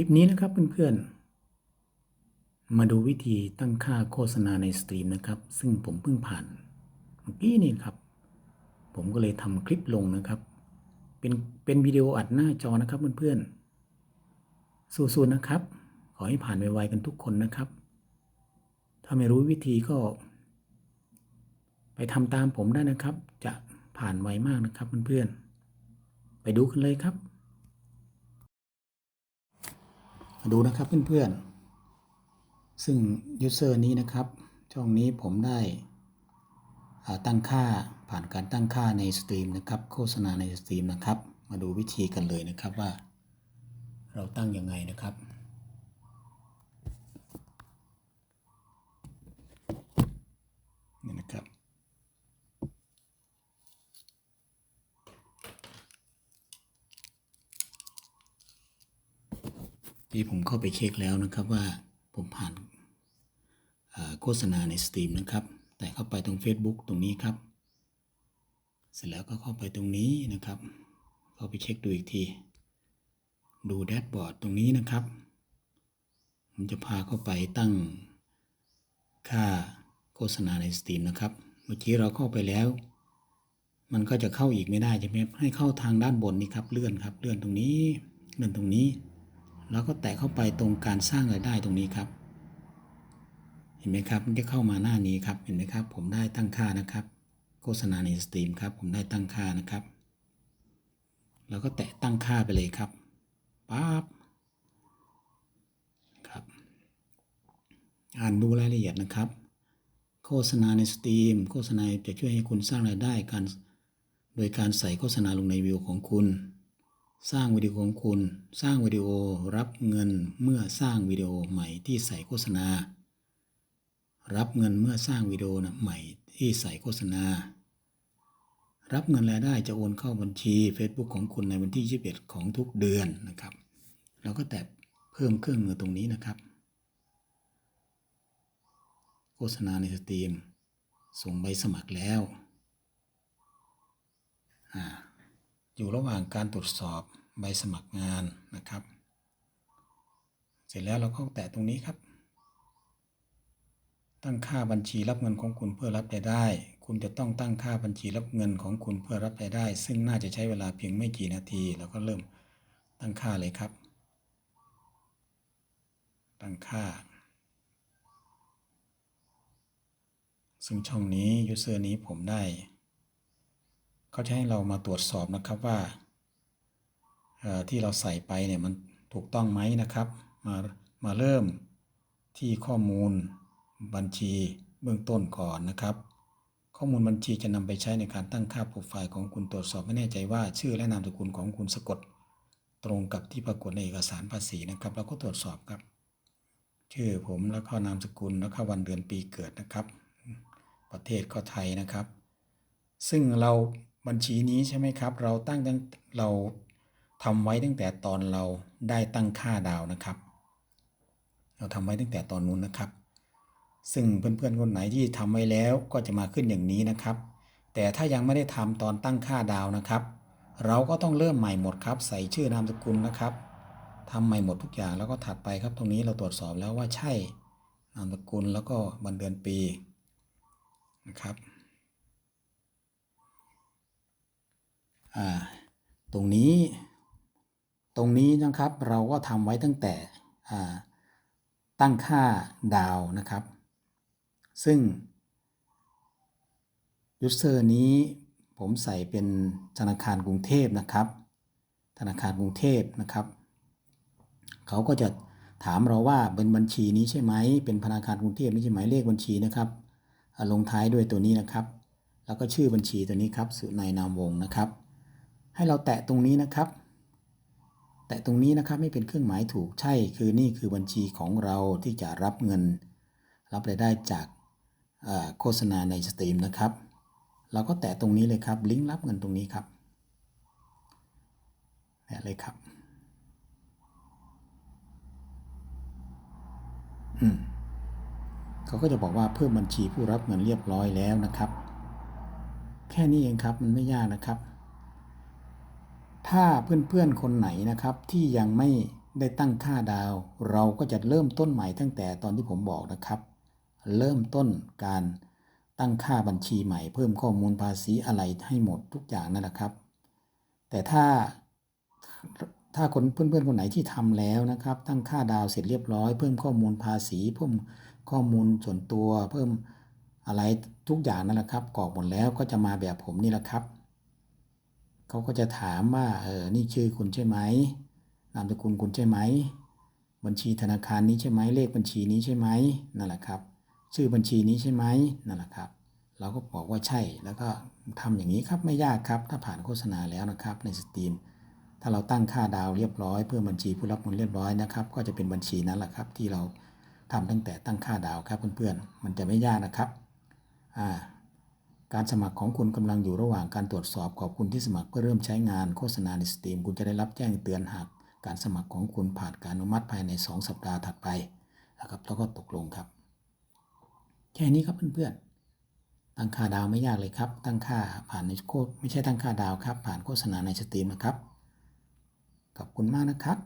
ลิปนี้นะครับเพื่อนๆ มาดูวิธีตั้งค่าโฆษณาในสตรีมนะครับ ซึ่งผมเพิ่งผ่านเมื่อกี้นี่ครับ ผมก็เลยทำคลิปลงนะครับ เป็นเป็นวิดีโออัดหน้าจอนะครับเพื่อนๆ สู้ๆนะครับ ขอให้ผ่านไวๆกันทุกคนนะครับ ถ้าไม่รู้วิธีก็ ไปทำตามผมได้นะครับ จะผ่านไวมากนะครับเพื่อนๆ ไปดูกันเลยครับ มา ดูนะครับเพื่อนๆ ซึ่งยูเซอร์นี้นะครับ ช่องนี้ผมได้ตั้งค่าผ่านการตั้งค่าในสตรีมนะครับ โฆษณาในสตรีมนะครับ มาดูวิธีกันเลยนะครับว่า เราตั้งยังไงนะครับ นี่นะครับ ที่ผมเข้าไปเช็คแล้วนะครับว่าผมผ่านโฆษณาในสตรีมนะครับ แต่เข้าไปตรง Facebook ตรงนี้ครับ เสร็จแล้วก็เข้าไปตรงนี้นะครับ เข้าไปเช็คดูอีกที ดูแดชบอร์ดตรงนี้นะครับ ผมจะพาเข้าไปตั้งค่าโฆษณาในสตรีมนะครับ เมื่อกี้เราเข้าไปแล้ว มันก็จะเข้าอีกไม่ได้ใช่ไหมให้เข้าทางด้านบนนี่ครับ เลื่อนครับ เลื่อนตรงนี้ เลื่อนตรงนี้ แล้วก็แตะเข้าไปตรงการสร้างรายได้ตรงนี้ครับ เห็นไหมครับมันจะเข้ามาหน้านี้ครับ เห็นไหมครับ ผมได้ตั้งค่านะครับ โฆษณาในสตรีมครับ ผมได้ตั้งค่านะครับ แล้วก็แตะตั้งค่าไปเลยครับปั๊บครับ อ่านดูรายละเอียดนะครับ โฆษณาในสตรีมโฆษณาจะช่วยให้คุณสร้างรายได้การ โดยการใส่โฆษณาลงในวิวของคุณ สร้างวิดีโอของคุณ สร้างวิดีโอรับเงินเมื่อสร้างวิดีโอใหม่ที่ใส่โฆษณา รับเงินเมื่อสร้างวิดีโอนะใหม่ที่ใส่โฆษณา รับเงินรายได้จะโอนเข้าบัญชี Facebook ของคุณในวันที่ 21 ของทุกเดือนนะครับ เราก็แตะเพิ่มเครื่องมือตรงนี้นะครับ โฆษณาในสตรีม ส่งใบสมัครแล้วอ่า อยู่ระหว่างการตรวจสอบใบสมัครงานนะครับ เสร็จแล้วเราก็แตะตรงนี้ครับ ตั้งค่าบัญชีรับเงินของคุณเพื่อรับรายได้ คุณจะต้องตั้งค่าบัญชีรับเงินของคุณเพื่อรับรายได้ ซึ่งน่าจะใช้เวลาเพียงไม่กี่นาทีแล้วก็เริ่มตั้งค่าเลยครับ ตั้งค่า ซึ่งช่องนี้ยูเซอร์นี้ผมได้ เขาจะให้เรามาตรวจสอบนะครับว่าที่เราใส่ไปเนี่ยมันถูกต้องไหมนะครับ มามาเริ่มที่ข้อมูลบัญชีเบื้องต้นก่อนนะครับ ข้อมูลบัญชีจะนำไปใช้ในการตั้งค่าโปรไฟล์ของคุณตรวจสอบไม่แน่ใจว่า ชื่อและนามสกุลของคุณสะกดตรงกับที่ปรากฏในเอกสารภาษีนะครับเราก็ตรวจสอบครับชื่อผมแล้วก็นามสกุลแล้วก็วันเดือนปีเกิดนะครับ ประเทศก็ไทยนะครับ ซึ่งเรา บัญชีนี้ใช่ไหมครับ เราตั้งตั้งเราทำไว้ตั้งแต่ตอนเราได้ตั้งค่าดาวนะครับ เราทำไว้ตั้งแต่ตอนนู้นนะครับ ซึ่งเพื่อนๆคนไหนที่ทำไว้แล้วก็จะมาขึ้นอย่างนี้นะครับ แต่ถ้ายังไม่ได้ทำตอนตั้งค่าดาวนะครับ เราก็ต้องเริ่มใหม่หมดครับ ใส่ชื่อนามสกุลนะครับทำใหม่หมดทุกอย่างแล้วก็ถัดไปครับ ตรงนี้เราตรวจสอบแล้วว่าใช่นามสกุลแล้วก็วันเดือนปีนะครับ อ่า ตรงนี้ ตรงนี้นะครับเราก็ทำไว้ตั้งแต่ตั้งค่าดาวนะครับ ซึ่งยูเซอร์นี้ผมใส่เป็นธนาคารกรุงเทพนะครับ ธนาคารกรุงเทพนะครับ เขาก็จะถามเราว่าเป็นบัญชีนี้ใช่ไหม เป็นธนาคารกรุงเทพนี่ใช่ไหมเลขบัญชีนะครับ ลงท้ายด้วยตัวนี้นะครับ แล้วก็ชื่อบัญชีตัวนี้ครับสุนัยนามวงศ์นะครับ ให้เราแตะตรงนี้นะครับ แตะตรงนี้นะครับไม่เป็นเครื่องหมายถูกใช่คือนี่คือบัญชีของเราที่จะรับเงิน รับรายได้จากโฆษณาในสตรีมนะครับ เราก็แตะตรงนี้เลยครับ ลิงก์รับเงินตรงนี้ครับแตะเลยครับอืมเขาก็จะบอกว่าเพิ่มบัญชีผู้รับเงินเรียบร้อยแล้วนะครับ แค่นี้เองครับมันไม่ยากนะครับ ถ้าเพื่อนๆคนไหนนะครับ ที่ยังไม่ได้ตั้งค่าดาว เราก็จะเริ่มต้นใหม่ตั้งแต่ตอนที่ผมบอกนะครับ เริ่มต้นการตั้งค่าบัญชีใหม่ เพิ่มข้อมูลภาษีอะไรให้หมดทุกอย่างนั่นแหละครับ แต่ถ้าถ้าคนเพื่อนๆคนไหนที่ทำแล้วนะครับ ตั้งค่าดาวเสร็จเรียบร้อย เพิ่มข้อมูลภาษีเพิ่มข้อมูลส่วนตัว เพิ่มอะไรทุกอย่างนั่นแหละครับกรอกหมดแล้วก็จะมาแบบผมนี่แหละครับ เขาก็จะถามว่าเออนี่ชื่อคุณใช่ไหมนามสกุลคุณใช่ไหม บัญชีธนาคารนี้ใช่ไหมเลขบัญชีนี้ใช่ไหมนั่นแหละครับ ชื่อบัญชีนี้ใช่ไหมนั่นแหละครับ เราก็บอกว่าใช่แล้วก็ทำอย่างนี้ครับไม่ยากครับ ถ้าผ่านโฆษณาแล้วนะครับในสตรีมถ้าเราตั้งค่าดาวเรียบร้อยเพื่อบัญชีผู้รับเงินเรียบร้อยนะครับ ก็จะเป็นบัญชีนั้นแหละครับ ที่เราทำตั้งแต่ตั้งค่าดาวครับเพื่อนๆมันจะไม่ยากนะครับอ่า การสมัครของคุณกำลังอยู่ระหว่างการตรวจสอบขอบคุณที่สมัครเพื่อเริ่มใช้งานโฆษณาในสตรีมคุณจะได้รับแจ้งเตือนหากการสมัครของคุณผ่านการอนุมัติภายใน 2 สัปดาห์ถัดไปนะครับแล้วก็ตกลงครับ แค่นี้ครับเพื่อนๆตั้งค่าดาวไม่ยากเลยครับ ตั้งค่าผ่านในโคดไม่ใช่ตั้งค่าดาวครับ ผ่านโฆษณาในสตรีมนะครับขอบคุณมากนะครับ